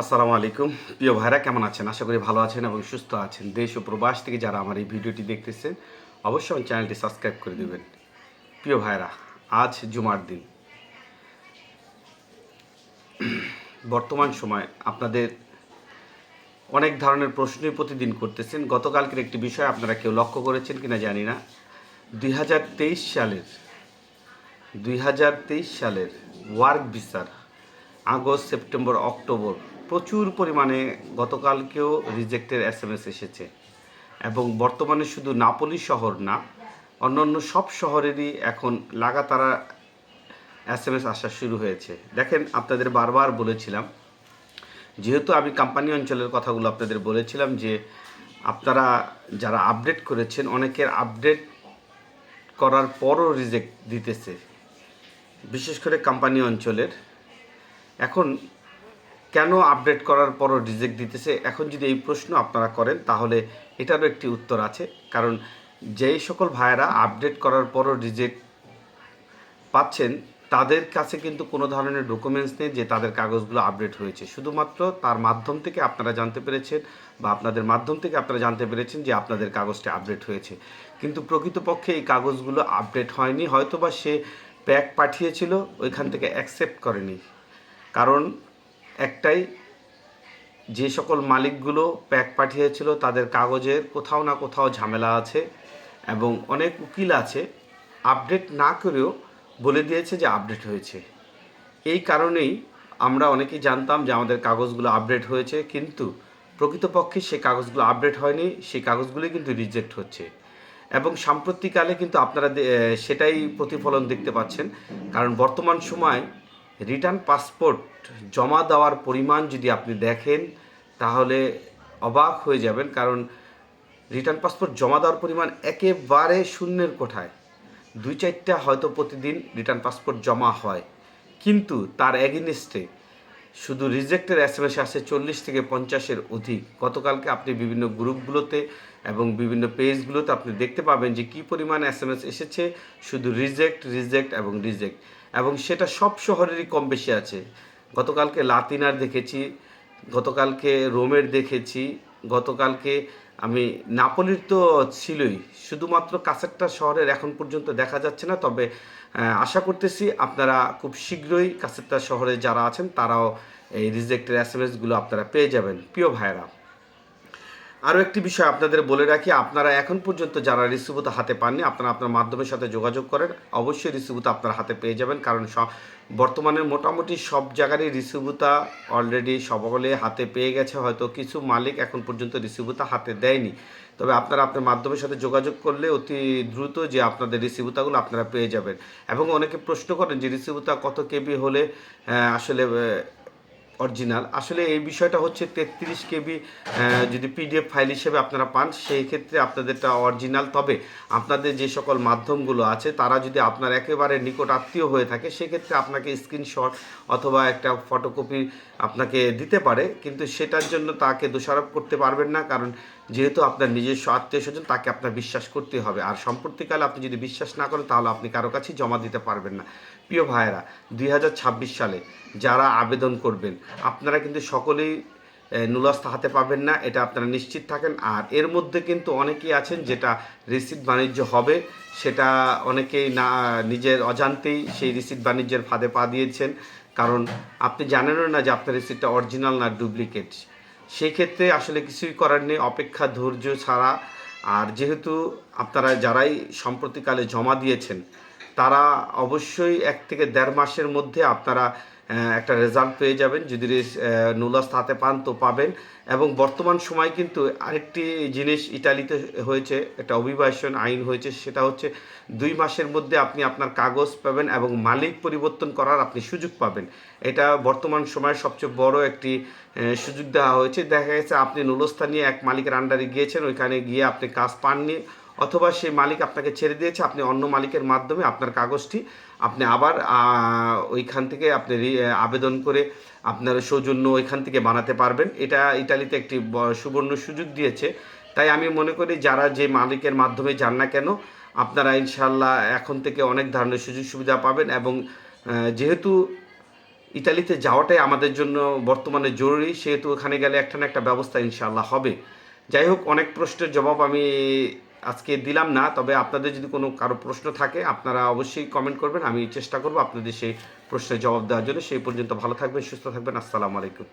আসসালামু আলাইকুম। প্রিয় ভাইরা, কেমন আছেন? আশা করি ভালো আছেন এবং সুস্থ আছেন। দেশ ও প্রবাস থেকে যারা আমার এই ভিডিওটি দেখতেছেন, অবশ্যই আমার চ্যানেলটি সাবস্ক্রাইব করে দেবেন। প্রিয় ভাইরা, আজ জুমার দিন। বর্তমান সময় আপনাদের অনেক ধরনের প্রশ্নই প্রতিদিন করতেছেন। গতকালকের একটি বিষয় আপনারা কেউ লক্ষ্য করেছেন কিনা জানি না। দুই হাজার তেইশ সালের, দুই হাজার তেইশ সালের ওয়ার্ক ভিসার আগস্ট, সেপ্টেম্বর, অক্টোবর প্রচুর পরিমাণে গতকালকেও রিজেক্টের এস এম এস এসেছে। এবং বর্তমানে শুধু নাপলি শহর না, অন্যান্য সব শহরেরই এখন লাগাতার এস এম এস আসা শুরু হয়েছে। দেখেন, আপনাদের বারবার বলেছিলাম, যেহেতু আমি কোম্পানি অঞ্চলের কথাগুলো আপনাদের বলেছিলাম যে, আপনারা যারা আপডেট করেছেন, অনেকের আপডেট করার পরও রিজেক্ট দিতেছে। বিশেষ করে কোম্পানি অঞ্চলের। এখন কেন আপডেট করার পরও রিজেক্ট দিতেছে? এখন যদি এই প্রশ্ন আপনারা করেন, তাহলে এটারও একটি উত্তর আছে। কারণ যেই সকল ভাইয়েরা আপডেট করার পরও রিজেক্ট পাচ্ছেন, তাদের কাছে কিন্তু কোনো ধরনের ডকুমেন্টস নেই যে তাদের কাগজগুলো আপডেট হয়েছে। শুধুমাত্র তার মাধ্যম থেকে আপনারা জানতে পেরেছেন বা আপনাদের মাধ্যম থেকে আপনারা জানতে পেরেছেন যে আপনাদের কাগজটা আপডেট হয়েছে। কিন্তু প্রকৃতপক্ষে এই কাগজগুলো আপডেট হয়নি, হয়তোবা সে প্যাক পাঠিয়েছিল, ওইখান থেকে অ্যাকসেপ্ট করেনি। কারণ একটাই, যে সকল মালিকগুলো প্যাক পাঠিয়েছিল তাদের কাগজের কোথাও না কোথাও ঝামেলা আছে এবং অনেক উকিল আছে, আপডেট না করেও বলে দিয়েছে যে আপডেট হয়েছে। এই কারণেই আমরা অনেকেই জানতাম যে আমাদের কাগজগুলো আপডেট হয়েছে, কিন্তু প্রকৃতপক্ষে সেই কাগজগুলো আপডেট হয়নি সেই কাগজগুলোই কিন্তু রিজেক্ট হচ্ছে। এবং সাম্প্রতিককালে কিন্তু আপনারা সেটাই প্রতিফলন দেখতে পাচ্ছেন, কারণ বর্তমান সময় রিটার্ন পাসপোর্ট জমা দেওয়ার পরিমাণ যদি আপনি দেখেন, তাহলে অবাক হয়ে যাবেন। কারণ রিটার্ন পাসপোর্ট জমা দেওয়ার পরিমাণ একেবারে শূন্যের কোঠায়। দুই চারটা হয়তো প্রতিদিন রিটার্ন পাসপোর্ট জমা হয়। কিন্তু তার এগেনিস্টে শুধু রিজেক্টের এস এম এস আসে চল্লিশ থেকে পঞ্চাশের অধিক। গতকালকে আপনি বিভিন্ন গ্রুপগুলোতে এবং বিভিন্ন পেজগুলোতে আপনি দেখতে পাবেন যে কী পরিমাণ এস এম এস এসেছে। শুধু রিজেক্ট রিজেক্ট এবং রিজেক্ট এবং সেটা সব শহরেরই কম বেশি আছে। গতকালকে লাতিনার দেখেছি, গতকালকে রোমের দেখেছি, গতকালকে আমি নাপোলির তো ছিলই, শুধুমাত্র কাছেরটা শহরের এখন পর্যন্ত দেখা যাচ্ছে না, তবে আশা করতেছি আপনারা খুব শীঘ্রই কাছেরটা শহরে যারা আছেন তারাও এই রিজেক্টের এস এম এসগুলো আপনারা পেয়ে যাবেন। প্রিয় ভাইরা আরও একটি বিষয় আপনাদের বলে রাখি, আপনারা এখন পর্যন্ত যারা রিসিভুতা হাতে পাননি, আপনারা আপনার মাধ্যমের সাথে যোগাযোগ করেন। অবশ্যই রিসিভুতা আপনার হাতে পেয়ে যাবেন, কারণ বর্তমানে মোটামুটি সব জায়গারই রিসিভুতা অলরেডি সকলে হাতে পেয়ে গেছে, হয়তো কিছু মালিক এখন পর্যন্ত রিসিভুতা হাতে দেয়নি। তবে আপনারা আপনার মাধ্যমের সাথে যোগাযোগ করলে অতি দ্রুত যে আপনাদের রিসিভুতাগুলো আপনারা পেয়ে যাবেন। এবং অনেকে প্রশ্ন করেন যে রিসিভুতা কত কেবি হলে আসলে অরিজিনাল আসলে এই বিষয়টা হচ্ছে তেত্রিশ কেবি যদি পিডিএফ ফাইল হিসেবে আপনারা পান, সেই ক্ষেত্রে আপনাদেরটা অরিজিনাল তবে আপনাদের যে সকল মাধ্যমগুলো আছে, তারা যদি আপনার একেবারে নিকট আত্মীয় হয়ে থাকে, সেক্ষেত্রে আপনাকে স্ক্রিনশট অথবা একটা ফটোকপি আপনাকে দিতে পারে। কিন্তু সেটার জন্য তাকে দোষারোপ করতে পারবেন না, কারণ যেহেতু আপনার নিজস্ব আত্মীয় স্বজন, তাকে আপনার বিশ্বাস করতে হবে। আর সম্পর্তিকালে আপনি যদি বিশ্বাস না করেন, তাহলে আপনি কারও কাছে জমা দিতে পারবেন না। প্রিয় ভাইয়েরা, দুই হাজার ছাব্বিশ সালে যারা আবেদন করবেন, আপনারা কিন্তু সকলেই নুলাস্তা হাতে পাবেন না, এটা আপনারা নিশ্চিত থাকেন। আর এর মধ্যে কিন্তু অনেকেই আছেন যেটা রিসিট বাণিজ্য হবে, সেটা অনেকেই না, নিজের অজান্তেই সেই রিসিট বাণিজ্যের ফাঁদে পা দিয়েছেন। কারণ আপনি জানেনও না যে আপনার রিসিটটা অরিজিনাল না ডুপ্লিকেট। সেই ক্ষেত্রে আসলে কিছুই করার নেই, অপেক্ষা ধৈর্য ছাড়া। আর যেহেতু আপনারা যারাই সম্প্রতিকালে জমা দিয়েছেন, তারা অবশ্যই এক থেকে দেড় মাসের মধ্যে আপনারা একটা রেজাল্ট পেয়ে যাবেন। যদি নুলাস হাতে পান তো পাবেন। এবং বর্তমান সময় কিন্তু আরেকটি জিনিস ইটালিতে হয়েছে, একটা অভিবাসন আইন হয়েছে, সেটা হচ্ছে দুই মাসের মধ্যে আপনি আপনার কাগজ পাবেন এবং মালিক পরিবর্তন করার আপনি সুযোগ পাবেন। এটা বর্তমান সময়ের সবচেয়ে বড় একটি সুযোগ দেওয়া হয়েছে। দেখা গেছে আপনি নুলস্থা নিয়ে এক মালিকের আন্ডারে গিয়েছেন, ওইখানে গিয়ে আপনি কাজ পাননি, অথবা সেই মালিক আপনাকে ছেড়ে দিয়েছে, আপনি অন্য মালিকের মাধ্যমে আপনার কাগজটি আপনি আবার ওইখান থেকে আপনি আবেদন করে আপনার সৌজন্য ওইখান থেকে বানাতে পারবেন। এটা ইটালিতে একটি সুবর্ণ সুযোগ দিয়েছে। তাই আমি মনে করি যারা যে মালিকের মাধ্যমে যান না কেন, আপনারা ইনশাল্লাহ এখন থেকে অনেক ধরনের সুযোগ সুবিধা পাবেন এবং যেহেতু ইতালিতে যাওয়াটাই আমাদের জন্য বর্তমানে জরুরি, সেহেতু ওখানে গেলে একটা না একটা ব্যবস্থা ইনশাল্লাহ হবে। যাই হোক, অনেক প্রশ্নের জবাব আমি আজকে দিলাম না, তবে আপনাদের যদি কোনো কারও প্রশ্ন থাকে, আপনারা অবশ্যই কমেন্ট করবেন, আমি চেষ্টা করব আপনাদের সেই প্রশ্নের জবাব দেওয়ার জন্য। সেই পর্যন্ত ভালো থাকবেন, সুস্থ থাকবেন, আসসালামু আলাইকুম।